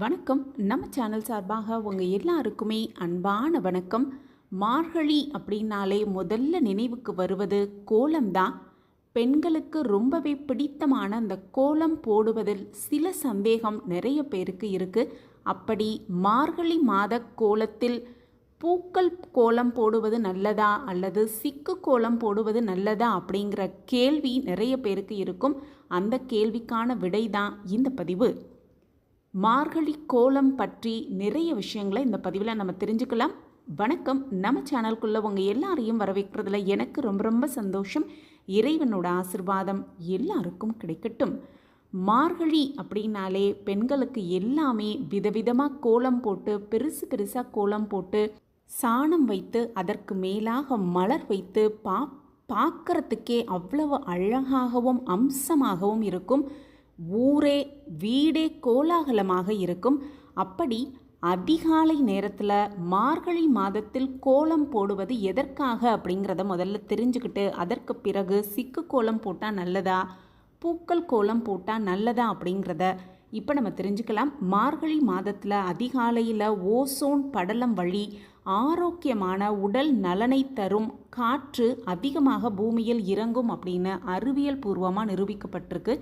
வணக்கம். நம்ம சேனல் சார்பாக உங்கள் எல்லாருக்குமே அன்பான வணக்கம். மார்கழி அப்படின்னாலே முதல்ல நினைவுக்கு வருவது கோலம்தான். பெண்களுக்கு ரொம்பவே பிடித்தமான அந்த கோலம் போடுவதில் சில சந்தேகம் நிறைய பேருக்கு இருக்குது அப்படி மார்கழி மாத கோலத்தில் பூக்கள் கோலம் போடுவது நல்லதா அல்லது சிக்கு கோலம் போடுவது நல்லதா அப்படிங்கிற கேள்வி நிறைய பேருக்கு இருக்கும். அந்த கேள்விக்கான விடை தான் இந்த பதிவு. மார்கழி கோலம் பற்றி நிறைய விஷயங்களை இந்த பதிவில் நம்ம தெரிஞ்சுக்கலாம். வணக்கம். நம்ம சேனல்குள்ளே உங்கள் எல்லாரையும் வரவேற்கிறதுல எனக்கு ரொம்ப ரொம்ப சந்தோஷம். இறைவனோட ஆசிர்வாதம் எல்லாருக்கும் கிடைக்கட்டும். மார்கழி அப்படின்னாலே பெண்களுக்கு எல்லாமே விதவிதமாக கோலம் போட்டு பெருசு பெருசாக கோலம் போட்டு சாணம் வைத்து அதற்கு மேலாக மலர் வைத்து பா பார்க்கறதுக்கே அவ்வளவு அழகாகவும் அம்சமாகவும் இருக்கும். ஊரே வீடே கோலாகலமாக இருக்கும். அப்படி அதிகாலை நேரத்தில் மார்கழி மாதத்தில் கோலம் போடுவது எதற்காக அப்படிங்கிறத முதல்ல தெரிஞ்சுக்கிட்டு அதற்கு பிறகு சிக்கு கோலம் போட்டால் நல்லதா பூக்கள் கோலம் போட்டால் நல்லதா அப்படிங்கிறத இப்போ நம்ம தெரிஞ்சுக்கலாம். மார்கழி மாதத்தில் அதிகாலையில் ஓசோன் படலம் வழி ஆரோக்கியமான உடல் நலனை தரும் காற்று அதிகமாக பூமியில் இறங்கும் அப்படின்னு அறிவியல் பூர்வமாக நிரூபிக்கப்பட்டிருக்கு.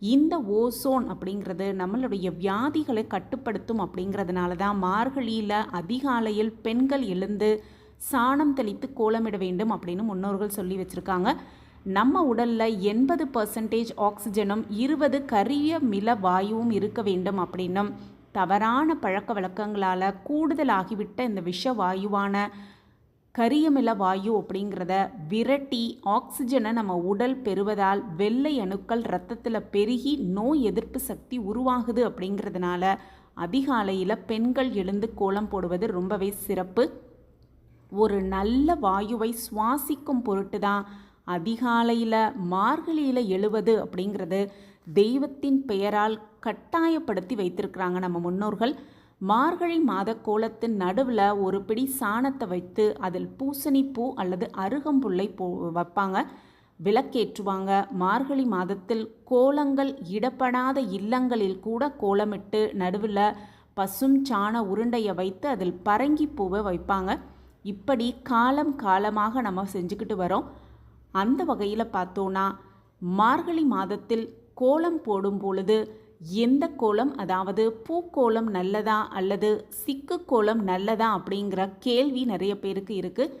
இந்த ஓசோன் அப்படிங்கிறது நம்மளுடைய வியாதிகளை கட்டுப்படுத்தும் அப்படிங்கிறதுனால தான் மார்கழியில் அதிகாலையில் பெண்கள் எழுந்து சாணம் தெளித்து கோலமிட வேண்டும் அப்படின்னு முன்னோர்கள் சொல்லி வச்சுருக்காங்க. நம்ம உடலில் எண்பது பர்சன்டேஜ் ஆக்சிஜனும் இருபது கரிய மில வாயுவும் இருக்க வேண்டும் அப்படின்னும் தவறான பழக்க வழக்கங்களால் கூடுதலாகிவிட்ட இந்த விஷ வாயுவான கரியமில வாயு அப்படிங்கிறத விரட்டி ஆக்சிஜனை நம்ம உடல் பெறுவதால் வெள்ளை அணுக்கள் ரத்தத்தில் பெருகி நோய் எதிர்ப்பு சக்தி உருவாகுது அப்படிங்கிறதுனால அதிகாலையில் பெண்கள் எழுந்து கோலம் போடுவது ரொம்பவே சிறப்பு. ஒரு நல்ல வாயுவை சுவாசிக்கும் பொருட்டு தான் அதிகாலையில் மார்கழியில் எழுவது அப்படிங்கிறது தெய்வத்தின் பெயரால் கட்டாயப்படுத்தி வைத்திருக்கிறாங்க நம்ம முன்னோர்கள். மார்கழி மாத கோலத்தின் நடுவில் ஒரு பிடி சாணத்தை வைத்து அதில் பூசணி பூ அல்லது அருகம்புல்லை போ வைப்பாங்க. விளக்கேற்றுவாங்க. மார்கழி மாதத்தில் கோலங்கள் இடப்படாத இல்லங்களில் கூட கோலமிட்டு நடுவில் பசும் சாண உருண்டையை வைத்து அதில் பரங்கி பூவை வைப்பாங்க. இப்படி காலம் காலமாக நம்ம செஞ்சுக்கிட்டு வரோம். அந்த வகையில் பார்த்தோன்னா மார்கழி மாதத்தில் கோலம் போடும் பொழுது எந்த கோலம் அதாவது பூக்கோலம் நல்லதா அல்லது சிக்கு கோலம் நல்லதா அப்படிங்கிற கேள்வி நிறைய பேருக்கு இருக்குது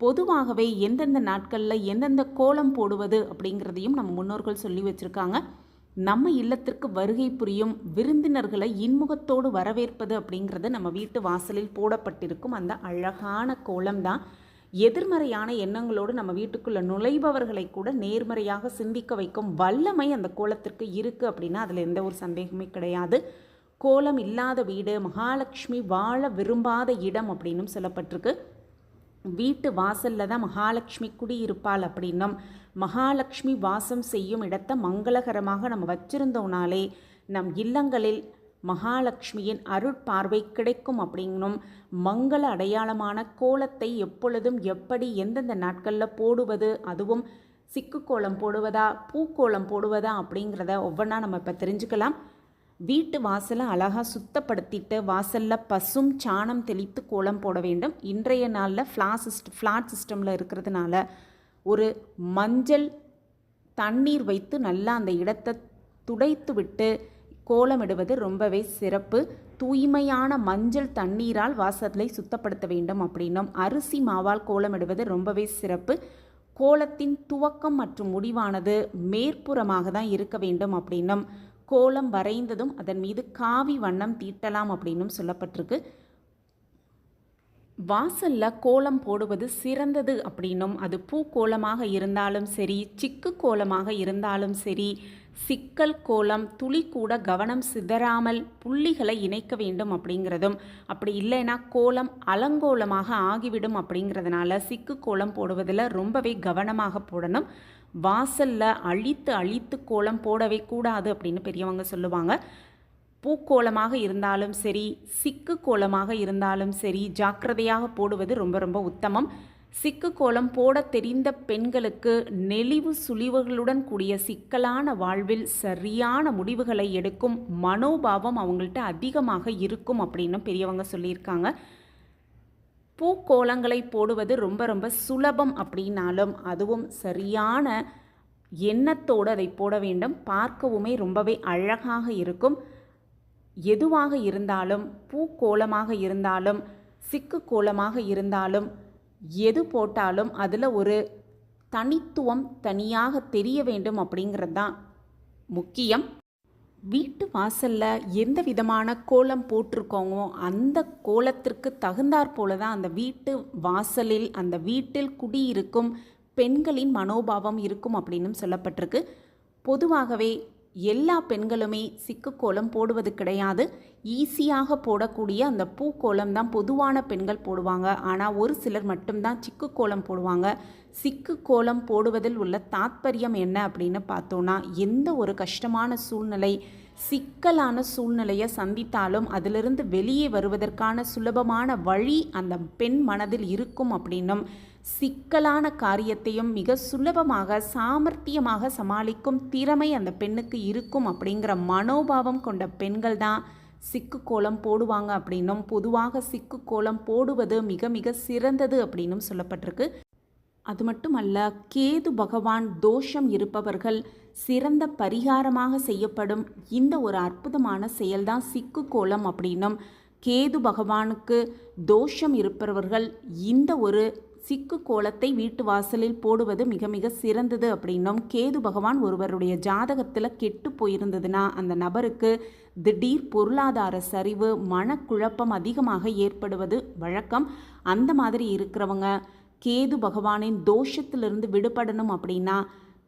பொதுவாகவே எந்தெந்த நாட்களில் எந்தெந்த கோலம் போடுவது அப்படிங்கிறதையும் நம்ம முன்னோர்கள் சொல்லி வச்சுருக்காங்க. நம்ம இல்லத்திற்கு வருகை புரியும் விருந்தினர்களை இன்முகத்தோடு வரவேற்பது அப்படிங்கிறது நம்ம வீட்டு வாசலில் போடப்பட்டிருக்கும் அந்த அழகான கோலம் தான் எதிர்மறையான எண்ணங்களோடு நம்ம வீட்டுக்குள்ளே நுழைபவர்களை கூட நேர்மறையாக சிந்திக்க வைக்கும் வல்லமை அந்த கோலத்திற்கு இருக்குது அப்படின்னா அதில் எந்த ஒரு சந்தேகமே கிடையாது. கோலம் இல்லாத வீடு மகாலட்சுமி வாழ விரும்பாத இடம் அப்படின்னும் சொல்லப்பட்டிருக்கு. வீட்டு வாசலில் தான் மகாலட்சுமி குடியிருப்பாள் அப்படின்னும். மகாலட்சுமி வாசம் செய்யும் இடத்தை மங்களகரமாக நம்ம வச்சிருந்தோம்னாலே நம் இல்லங்களில் மகாலட்சுமியின் அருட்பார்வை கிடைக்கும் அப்படின்னும் மங்கள அடையாளமான கோலத்தை எப்பொழுதும் எப்படி எந்தெந்த நாட்களில் போடுவது? அதுவும் சிக்கு கோலம் போடுவதா? பூக்கோலம் போடுவதா? அப்படிங்கிறத ஒவ்வொன்றா நம்ம இப்போ தெரிஞ்சுக்கலாம். வீட்டு வாசலை அழகாக சுத்தப்படுத்திட்டு வாசலில் பசும் சாணம் தெளித்து கோலம் போட வேண்டும். இன்றைய நாளில் ஃப்ளாட் சிஸ்டம் ஃப்ளாட் சிஸ்டமில் இருக்கிறதுனால ஒரு மஞ்சள் தண்ணீர் வைத்து நல்லா அந்த இடத்தை துடைத்து விட்டு கோலமிடுவது ரொம்பவே சிறப்பு. தூய்மையான மஞ்சள் தண்ணீரால் வாசலை சுத்தப்படுத்த வேண்டும் அப்படின்னும் அரிசி மாவால் கோலமிடுவது ரொம்பவே சிறப்பு. கோலத்தின் துவக்கம் மற்றும் முடிவானது மேற்புறமாக தான் இருக்க வேண்டும் அப்படின்னும் கோலம் வரைந்ததும் அதன் மீது காவி வண்ணம் தீட்டலாம் அப்படின்னும் சொல்லப்பட்டிருக்கு. வாசல்ல கோலம் போடுவது சிறந்தது அப்படின்னும் அது பூ கோலமாக இருந்தாலும் சரி சிக்கு கோலமாக இருந்தாலும் சரி சிக்கல் கோலம் துளி கூட கவனம் சிதறாமல் புள்ளிகளை இணைக்க வேண்டும் அப்படிங்கிறதும் அப்படி இல்லைன்னா கோலம் அலங்கோலமாக ஆகிவிடும் அப்படிங்கிறதுனால சிக்கு கோலம் போடுவதில் ரொம்பவே கவனமாக போடணும். வாசலில் அழித்து அழித்து கோலம் போடவே கூடாது அப்படின்னு பெரியவங்க சொல்லுவாங்க. பூக்கோலமாக இருந்தாலும் சரி சிக்கு கோலமாக இருந்தாலும் சரி ஜாக்கிரதையாக போடுவது ரொம்ப ரொம்ப உத்தமம். சிக்கு கோலம் போட தெரிந்த பெண்களுக்கு நெளிவு சுழிவுகளுடன் கூடிய சிக்கலான வாழ்வில் சரியான முடிவுகளை எடுக்கும் மனோபாவம் அவங்கள்ட்ட அதிகமாக இருக்கும் அப்படின்னு பெரியவங்க சொல்லியிருக்காங்க. பூக்கோலங்களை போடுவது ரொம்ப ரொம்ப சுலபம் அப்படின்னாலும் அதுவும் சரியான எண்ணத்தோடு அதை போட வேண்டும். பார்க்கவுமே ரொம்பவே அழகாக இருக்கும். எதுவாக இருந்தாலும் பூக்கோலமாக இருந்தாலும் சிக்கு கோலமாக இருந்தாலும் எது போட்டாலும் அதில் ஒரு தனித்துவம் தனியாக தெரிய வேண்டும் அப்படிங்கிறது தான் முக்கியம். வீட்டு வாசலில் எந்த விதமான கோலம் போட்டிருக்கோமோ அந்த கோலத்திற்கு தகுந்தாற் போல தான் அந்த வீட்டு வாசலில் அந்த வீட்டில் குடியிருக்கும் பெண்களின் மனோபாவம் இருக்கும் அப்படின்னும் சொல்லப்பட்டிருக்கு. பொதுவாகவே எல்லா பெண்களுமே சிக்கு கோலம் போடுவது கிடையாது. ஈஸியாக போடக்கூடிய அந்த பூக்கோலம் தான் பொதுவான பெண்கள் போடுவாங்க. ஆனால் ஒரு சிலர் மட்டும்தான் சிக்கு கோலம் போடுவாங்க. சிக்கு கோலம் போடுவதில் உள்ள தாத்பரியம் என்ன அப்படின்னு பார்த்தோன்னா எந்த ஒரு கஷ்டமான சூழ்நிலை சிக்கலான சூழ்நிலையை சந்தித்தாலும் அதிலிருந்து வெளியே வருவதற்கான சுலபமான வழி அந்த பெண் மனதில் இருக்கும் அப்படின்னும் சிக்கலான காரியத்தையும் மிக சுலபமாக சாமர்த்தியமாக சமாளிக்கும் திறமை அந்த பெண்ணுக்கு இருக்கும் அப்படிங்கிற மனோபாவம் கொண்ட பெண்கள் தான் சிக்கு கோலம் போடுவாங்க அப்படின்னும் பொதுவாக சிக்கு கோலம் போடுவது மிக மிக சிறந்தது அப்படின்னும் சொல்லப்பட்டிருக்கு. அது மட்டுமல்ல கேது பகவான் தோஷம் இருப்பவர்கள் சிறந்த பரிகாரமாக செய்யப்படும் இந்த ஒரு அற்புதமான செயல்தான் சிக்கு கோலம் அப்படின்னும் கேது பகவானுக்கு தோஷம் இருப்பவர்கள் இந்த ஒரு சிக்கு கோலத்தை வீட்டு வாசலில் போடுவது மிக மிக சிறந்தது அப்படின்னும் கேது பகவான் ஒருவருடைய ஜாதகத்தில் கெட்டு போயிருந்ததுன்னா அந்த நபருக்கு திடீர் பொருளாதார சரிவு மனக்குழப்பம் அதிகமாக ஏற்படுவது வழக்கம். அந்த மாதிரி இருக்கிறவங்க கேது பகவானின் தோஷத்திலிருந்து விடுபடணும் அப்படின்னா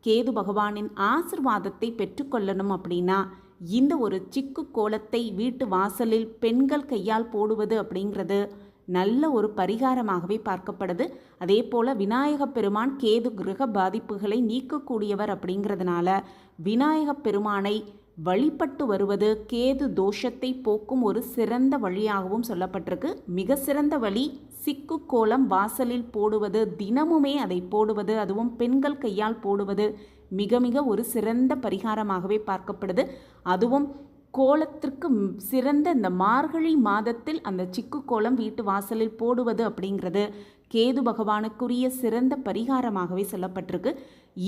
கேது பகவானின் ஆசிர்வாதத்தை பெற்றுக்கொள்ளணும் அப்படின்னா இந்த ஒரு சிக்கு கோலத்தை வீட்டு வாசலில் பெண்கள் கையால் போடுவது அப்படிங்கிறது நல்ல ஒரு பரிகாரமாகவே பார்க்கப்படுது. அதே போல் விநாயக பெருமான் கேது கிரக பாதிப்புகளை நீக்கக்கூடியவர் அப்படிங்கிறதுனால விநாயக பெருமானை வழிபட்டு வருவது கேது தோஷத்தை போக்கும் ஒரு சிறந்த வழியாகவும் சொல்லப்பட்டிருக்கு. மிக சிறந்த வழி சிக்கு கோலம் வாசலில் போடுவது தினமுமே அதை போடுவது அதுவும் பெண்கள் கையால் போடுவது மிக மிக ஒரு சிறந்த பரிகாரமாகவே பார்க்கப்படுது. அதுவும் கோலத்திற்கு சிறந்த இந்த மார்கழி மாதத்தில் அந்த சிக்கு கோலம் வீட்டு வாசலில் போடுவது அப்படிங்கிறது கேது பகவானுக்குரிய சிறந்த பரிகாரமாகவே சொல்லப்பட்டிருக்கு.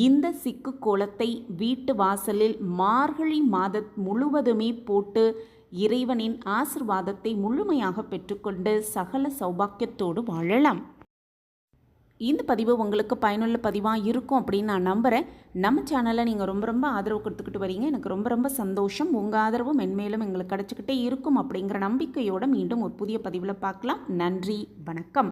இந்த சிக்கு கோலத்தை வீட்டு வாசலில் மார்கழி மாத முழுவதுமே போட்டு இறைவனின் ஆசிர்வாதத்தை முழுமையாக பெற்றுக்கொண்டு சகல சௌபாக்கியத்தோடு வாழலாம். இந்த பதிவு உங்களுக்கு பயனுள்ள பதிவாக இருக்கும் அப்படின்னு நான் நம்புகிறேன் நம்ம சேனலை நீங்கள் ரொம்ப ரொம்ப ஆதரவு கொடுத்துக்கிட்டு வரீங்க. எனக்கு ரொம்ப ரொம்ப சந்தோஷம். உங்கள் ஆதரவும் மென்மேலும் எங்களுக்கு கிடச்சிக்கிட்டே இருக்கும் அப்படிங்கிற நம்பிக்கையோடு மீண்டும் ஒரு புதிய பதிவில் பார்க்கலாம். நன்றி. வணக்கம்.